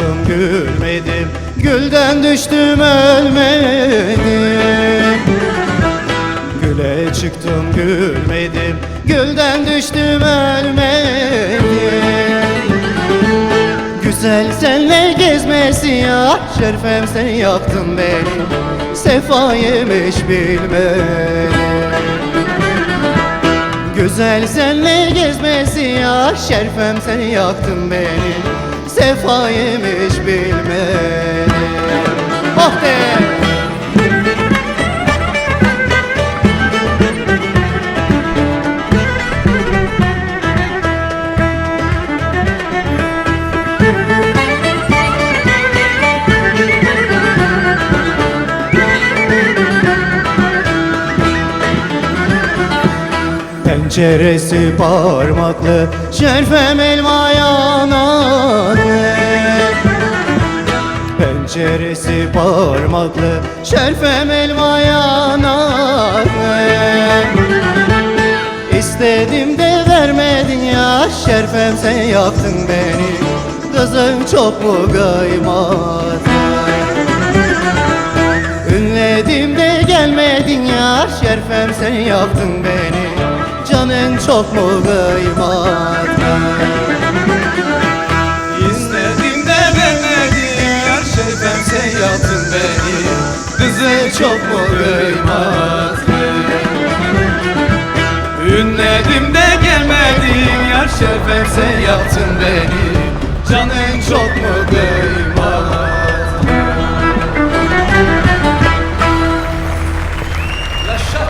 çıktım gülmedim. Gülden düştüm ölmedim. Güle çıktım gülmedim. Gülden düştüm ölmedim. Güzel senle gezmesi ya Şerfem sen yaktın beni. Sefa yemiş bilmedim Güzel senle gezmesi ya Şerfem sen yaktın beni Sefa yemiş bilmedim Oh be! Penceresi parmaklı Şerfem elma yanadı Penceresi parmaklı Şerfem elma yanadı İstedim de vermedin ya Şerfem sen yaktın beni. Kızım çok mu kıymadı Ünledim de gelmedin ya Şerfem sen yaktın beni senin çok mu kıymatın İzledim de vermedim Her şey ben sen yaptın beni. Kızı çok mu kıymatın Ünledim de gelmedim Yar şefem sen yaptın beni. Canın çok mu kıymatın Yaşa!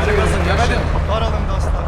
Harikasın Cemal'im. Varalım dostlar.